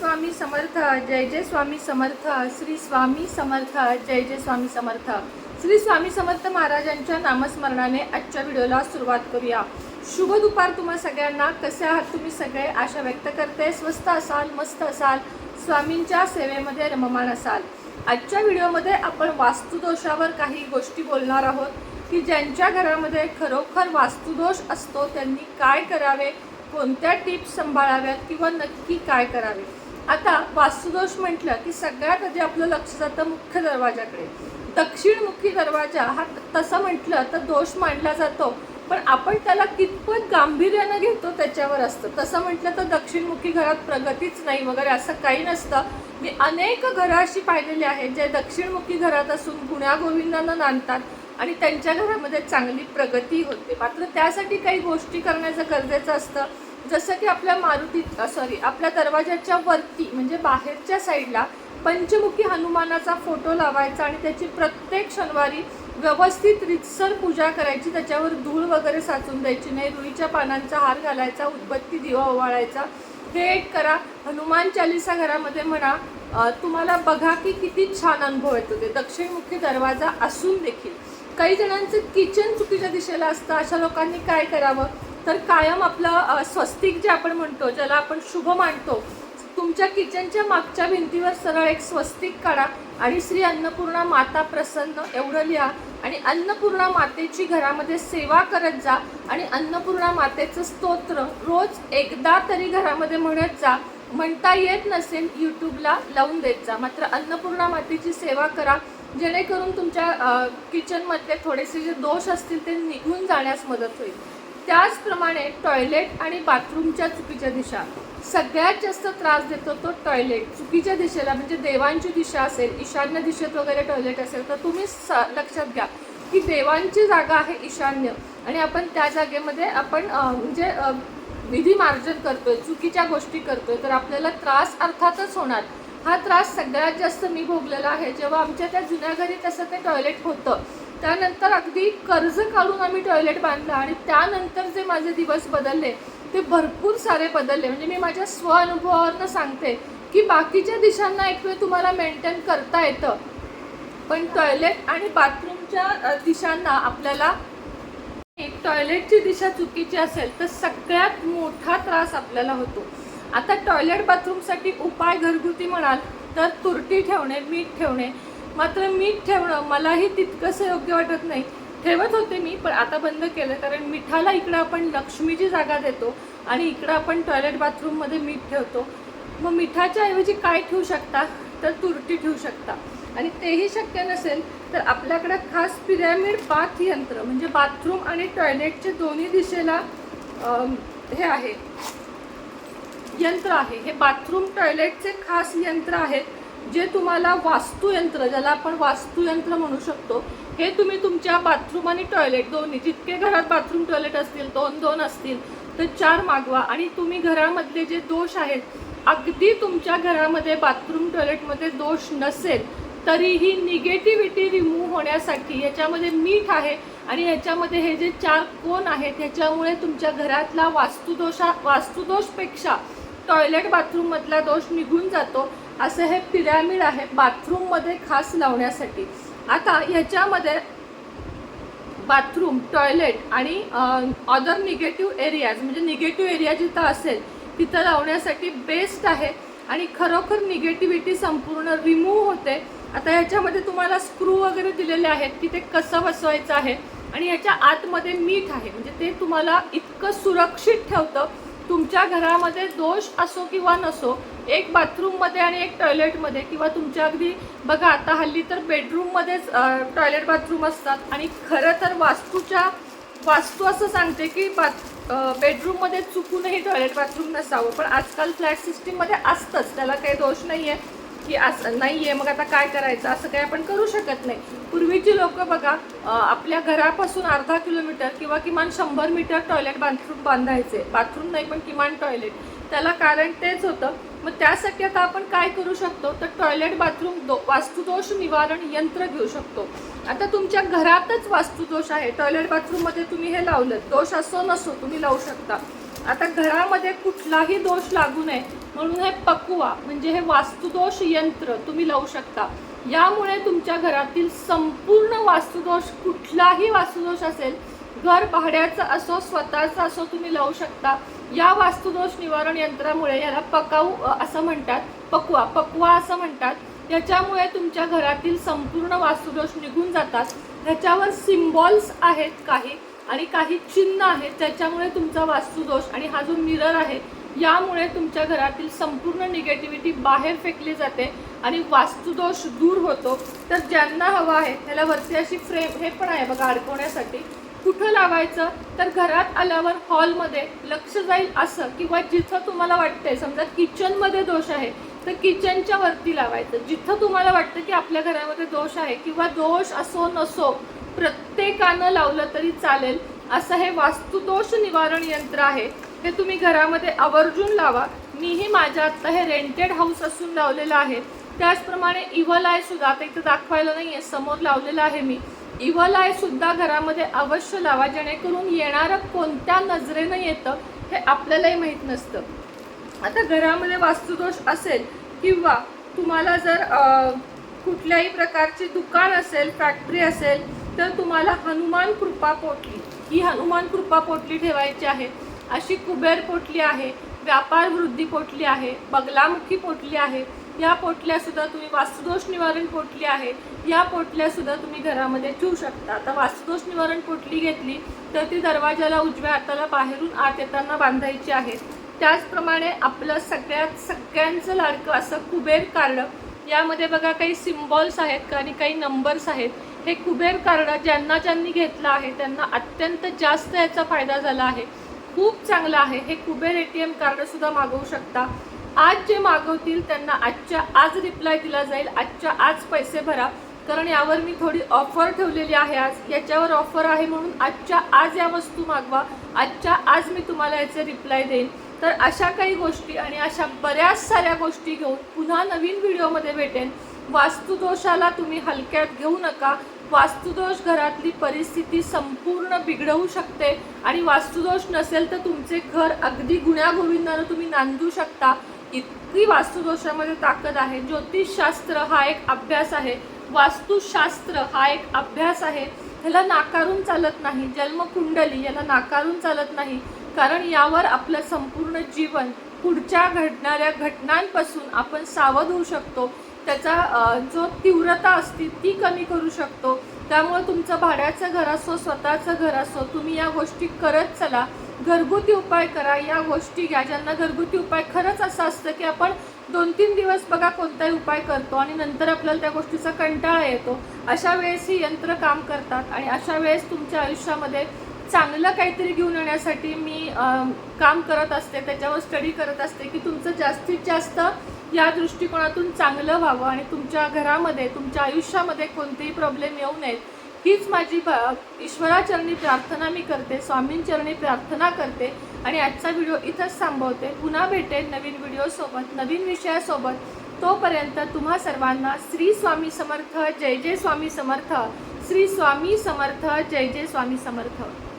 स्वामी समर्थ जय जय स्वामी समर्थ श्री स्वामी समर्थ जय जय स्वामी समर्थ. श्री स्वामी समर्थ महाराजांच्या नामस्मरणाने आजच्या व्हिडिओला सुरुवात करूया. शुभ दुपार तुम्हा सगळ्यांना. कसे आहात तुम्ही सगळे? आशा व्यक्त करते. स्वस्त असाल मस्त असाल स्वामींच्या सेवेमध्ये रममाण असाल. आजच्या व्हिडिओमध्ये आपण वास्तुदोषावर काही गोष्टी बोलणार आहोत की ज्यांच्या घरामध्ये खरोखर वास्तुदोष असतो त्यांनी काय करावे कोणत्या टिप्स सांभाळाव्यात किंवा नक्की काय करावे? आता वास्तुदोष म्हटलं की सगळ्यात आधी आपलं लक्ष जातं मुख्य दरवाजाकडे दक्षिणमुखी दरवाजा हा तसं म्हटलं तर दोष मानला जातो. पण आपण त्याला कितपत गांभीर्यानं घेतो त्याच्यावर असतं. तसं म्हटलं तर दक्षिणमुखी घरात प्रगतीच नाही वगैरे असं काही नसतं. मी अनेक घरं अशी पाहिलेली आहेत जे दक्षिणमुखी घरात असून गुण्यागोविंदानं नांदतात आणि त्यांच्या घरामध्ये चांगली प्रगती होते. मात्र त्यासाठी काही गोष्टी करण्याचं गरजेचं असतं. जसं की आपल्या मारुती सॉरी आपल्या दरवाजाच्या वरती म्हणजे बाहेरच्या साईडला पंचमुखी हनुमानाचा फोटो लावायचा आणि त्याची प्रत्येक शनिवारी व्यवस्थित रितसर पूजा करायची त्याच्यावर धूळ वगैरे साचून द्यायची नाही रुईच्या पानांचा हार घालायचा उदबत्ती दिवा ओवाळायचा. हे एक करा. हनुमान चालिसा घरामध्ये म्हणा तुम्हाला बघा की किती छान अनुभव येतो. ते दक्षिणमुखी दरवाजा असून देखील. काही जणांचं किचन चुकीच्या दिशेला असतं. अशा लोकांनी काय करावं? तर कायम आपलं स्वस्तिक जे आपण म्हणतो ज्याला आपण शुभ मानतो तुमच्या किचनच्या मागच्या भिंतीवर सरळ एक स्वस्तिक काढा आणि श्री अन्नपूर्णा माता प्रसन्न एवढं लिहा आणि अन्नपूर्णा मातेची घरामध्ये सेवा करत जा आणि अन्नपूर्णा मातेचं स्तोत्र रोज एकदा तरी घरामध्ये म्हणत जा. म्हणता येत नसेल यूट्यूबला लावून देत जा. मात्र अन्नपूर्णा मातेची सेवा करा. जेणेकरून तुमच्या किचनमधले थोडेसे जे दोष असतील ते निघून जाण्यास मदत होईल. त्याचप्रमाणे टॉयलेट आणि बाथरूमच्या चुकीच्या दिशा. सगळ्यात जास्त त्रास देतो तो टॉयलेट. चुकीच्या दिशेला म्हणजे देवांची दिशा असेल ईशान्य दिशेत वगैरे टॉयलेट असेल तर तुम्ही स लक्षात घ्या की देवांची जागा आहे ईशान्य. आणि आपण त्या जागेमध्ये आपण म्हणजे विधी मार्जन करतोय चुकीच्या गोष्टी करतोय तर आपल्याला त्रास अर्थातच होणार. हा त्रास सगळ्यात जास्त मी भोगलेला आहे. जेव्हा आमच्या त्या जुन्या घरी तसं ते टॉयलेट होतं त्यानंतर अगदी कर्ज काढून आम्ही टॉयलेट बांधलं आणि त्यानंतर जे माझे दिवस बदलले ते भरपूर सारे बदलले. म्हणजे मी माझ्या स्व अनुभवावरनं सांगते की बाकीच्या दिशांना एक वेळ तुम्हाला मेंटेन करता येतं. पण टॉयलेट आणि बाथरूमच्या दिशांना आपल्याला एक टॉयलेटची दिशा चुकीची असेल तर सगळ्यात मोठा त्रास आपल्याला होतो. आता टॉयलेट बाथरूमसाठी उपाय घरगुती म्हणाल तर तुरटी ठेवणे मीठ ठेवणे मात्र मीठ ठेवणं मलाही तितकंसं योग्य वाटत नाही. ठेवत होते मी पण आता बंद केलं कारण मिठाला इकडं आपण लक्ष्मीची जागा देतो आणि इकडं आपण टॉयलेट बाथरूममध्ये मीठ ठेवतो. मग मिठाच्या ऐवजी काय ठेवू शकता? तर तुरटी ठेवू शकता. आणि तेही शक्य नसेल तर आपल्याकडे खास पिरॅमिड बाथ यंत्र म्हणजे बाथरूम आणि टॉयलेटचे दोन्ही दिशेला हे आहे. यंत्र आहे. हे बाथरूम टॉयलेटचे खास यंत्र आहेत. जे तुम्हाला वास्तुयंत्र ज्याला आपण वास्तुयंत्र म्हणू शकतो हे तुम्ही तुमच्या बाथरूम आणि टॉयलेट दोन्ही जितके घरात बाथरूम टॉयलेट असतील दोन दोन असतील तर चार मागवा. आणि तुम्ही घरामधले जे दोष आहेत अगदी तुमच्या घरामध्ये बाथरूम टॉयलेटमध्ये दोष नसेल तरीही निगेटिव्हिटी रिमूव्ह होण्यासाठी याच्यामध्ये मीठ आहे आणि याच्यामध्ये हे जे चार कोण आहेत ह्याच्यामुळे तुमच्या घरातला वास्तुदोषा वास्तुदोषपेक्षा टॉयलेट बाथरूममधला दोष निघून जातो. असं हे पिरॅमिड आहे बाथरूममध्ये खास लावण्यासाठी. आता ह्याच्यामध्ये बाथरूम टॉयलेट आणि अदर निगेटिव्ह एरियाज म्हणजे निगेटिव्ह एरिया जिथं असेल तिथं लावण्यासाठी बेस्ट आहे. आणि खरोखर निगेटिव्हिटी संपूर्ण रिमूव्ह होते. आता ह्याच्यामध्ये तुम्हाला स्क्रू वगैरे दिलेले आहेत की ते कसं बसवायचं आहे? आणि ह्याच्या आतमध्ये मीठ आहे म्हणजे ते तुम्हाला इतकं सुरक्षित ठेवतं तुमच्या घरामध्ये दोष असो किंवा नसो एक बाथरूममध्ये आणि एक टॉयलेटमध्ये किंवा तुमच्या अगदी बघा आता हल्ली तर बेडरूममध्येच टॉयलेट बाथरूम असतात आणि खरं तर वास्तूच्या वास्तू असं सांगते की बाथ बेडरूममध्ये चुकूनही टॉयलेट बाथरूम नसावं. पण आजकाल फ्लॅट सिस्टीममध्ये असतंच. त्याला काही दोष नाही आहे की असं नाही आहे मग आता काय करायचं? असं काही आपण करू शकत नाही. पूर्वीची लोकं बघा आपल्या घरापासून अर्धा किलोमीटर किंवा किमान शंभर मीटर टॉयलेट बाथरूम बांधायचे. बाथरूम नाही पण किमान टॉयलेट त्याला कारण तेच होतं. मग त्यासाठी आता आपण काय करू शकतो? तर टॉयलेट बाथरूम दो वास्तुदोष निवारण यंत्र घेऊ शकतो. आता तुमच्या घरातच वास्तुदोष आहे. टॉयलेट बाथरूममध्ये तुम्ही हे लावलं दोष असो नसो तुम्ही लावू शकता. आता घरामध्ये कुठलाही दोष लागू नये. म्हणून हे पकुवा म्हणजे हे वास्तुदोष यंत्र तुम्ही लावू शकता. यामुळे तुमच्या घरातील संपूर्ण वास्तुदोष कुठलाही वास्तुदोष असेल घर भाड्याचं असो स्वतःचं असो तुम्ही लावू शकता. या वास्तुदोष निवारण यंत्रामुळे याला पकाऊ असं म्हणतात. पकवा पकवा असं म्हणतात. याच्यामुळे तुमच्या घरातील संपूर्ण वास्तुदोष निघून जातात. ह्याच्यावर सिम्बॉल्स आहेत काही आणि काही चिन्ह आहेत. त्याच्यामुळे तुमचा वास्तुदोष आणि हा जो मिरर आहे यामुळे तुमच्या घरातील संपूर्ण निगेटिव्हिटी बाहेर फेकली जाते आणि वास्तुदोष दूर होतो. तर ज्यांना हवा आहे त्याला वरती अशी फ्रेम हे पण आहे बघा अडकवण्यासाठी. कुठं लावायचं? तर घरात आल्यावर हॉलमध्ये लक्ष जाईल असं किंवा जिथं तुम्हाला वाटतंय समजा किचनमध्ये दोष आहे तर किचनच्या वरती लावायचं. जिथं तुम्हाला वाटतं की आपल्या घरामध्ये दोष आहे किंवा दोष असो नसो प्रत्येकानं लावलं तरी चालेल. असं हे वास्तुदोष निवारण यंत्र आहे. हे तुम्ही घरामध्ये आवर्जून लावा. मीही माझ्या आत्ता हे रेंटेड हाऊस असून लावलेलं आहे. त्याचप्रमाणे इव्हल आहे सुद्धा आता इथं दाखवायला नाही आहे समोर लावलेलं आहे मी. इव्हल सुद्धा घरामध्ये अवश्य लावा जेणेकरून येणारं कोणत्या नजरेनं येतं हे आपल्यालाही माहीत नसतं. आता घरामध्ये वास्तुदोष असेल किंवा तुम्हाला जर कुठल्याही प्रकारची दुकान असेल फॅक्टरी असेल तर तुम्हाला हनुमान कृपा पोटली ही हनुमान कृपा पोटली ठेवायची आहे. अशी कुबेर पोटली आहे व्यापार वृद्धी पोटली आहे बगलामुखी पोटली आहे या पोटल्या सुद्धा तुम्ही वास्तुदोष निवारण पोटली आहे. या पोटल्या सुद्धा तुम्ही घरामध्ये ठेवू शकता. आता वास्तुदोष निवारण पोटली घेतली तर ती दरवाजाला उजव्या हाताला बाहेरून आत येताना बांधायची आहे. त्याचप्रमाणे आपलं सगळ्यात सगळ्यांचं लाडकं असं कुबेर कार्ड यामध्ये बघा काही सिम्बॉल्स आहेत आणि काही नंबर्स आहेत. हे कुबेर कार्ड ज्यांना ज्यांनी घेतलं आहे त्यांना अत्यंत जास्त याचा फायदा झाला आहे. खूप चांगलं आहे. हे कुबेर ए टी एम कार्डसुद्धा मागवू शकता. आज जे मागवतील त्यांना आजच्या आज रिप्लाय दिला जाईल. आजच्या आज पैसे भरा. कारण यावर मी थोडी ऑफर ठेवलेली आहे आज. याच्यावर ऑफर आहे म्हणून आजच्या आज या वस्तू मागवा. आजच्या आज मी तुम्हाला याचे रिप्लाय देईन. तर अशा काही गोष्टी आणि अशा बऱ्याच साऱ्या गोष्टी घेऊन पुन्हा नवीन व्हिडिओमध्ये भेटेन. वास्तुदोषाला तुम्ही हलक्यात घेऊ नका. वास्तुदोष घरातली परिस्थिती संपूर्ण बिघडवू शकते. आणि वास्तुदोष नसेल तर तुमचे घर अगदी गुण्यागोविंदानं तुम्ही नांदू शकता. इतकी वास्तुदोषामध्ये ताकद आहे. ज्योतिषशास्त्र हा एक अभ्यास आहे. वास्तुशास्त्र हा एक अभ्यास आहे. ह्याला नाकारून चालत नाही. जन्मकुंडली याला नाकारून चालत नाही. कारण यावर आपलं संपूर्ण जीवन पुढच्या घडणाऱ्या घटनांपासून आपण सावध होऊ शकतो. त्याचा जो तीव्रता असते ती कमी करू शकतो. त्यामुळे तुमचं भाड्याचं घर असो स्वतःचं घर असो तुम्ही या गोष्टी करत चला. घरगुती उपाय करा या गोष्टी घ्या. ज्यांना घरगुती उपाय खरंच असं असतं की आपण दोन तीन दिवस बघा कोणताही उपाय करतो आणि नंतर आपल्याला त्या गोष्टीचा कंटाळा येतो. अशा वेळेस ही यंत्र काम करतात आणि अशा वेळेस तुमच्या आयुष्यामध्ये चांगलं काहीतरी घेऊन येण्यासाठी मी काम करत असते त्याच्यावर स्टडी करत असते की तुमचं जास्तीत जास्त या दृष्टिकोनातून चांगलं व्हावं आणि तुमच्या घरामध्ये तुमच्या आयुष्यामध्ये कोणतेही प्रॉब्लेम येऊ नयेत. हीच माझी ब- ईश्वराचरणी प्रार्थना मी करते स्वामींचरणी प्रार्थना करते आणि आजचा व्हिडिओ इथंच थांबवते. पुन्हा भेटेल नवीन व्हिडिओसोबत नवीन विषयासोबत तोपर्यंत तुम्हा सर्वांना श्री स्वामी समर्थ जय जय स्वामी समर्थ. श्री स्वामी समर्थ जय जय स्वामी समर्थ.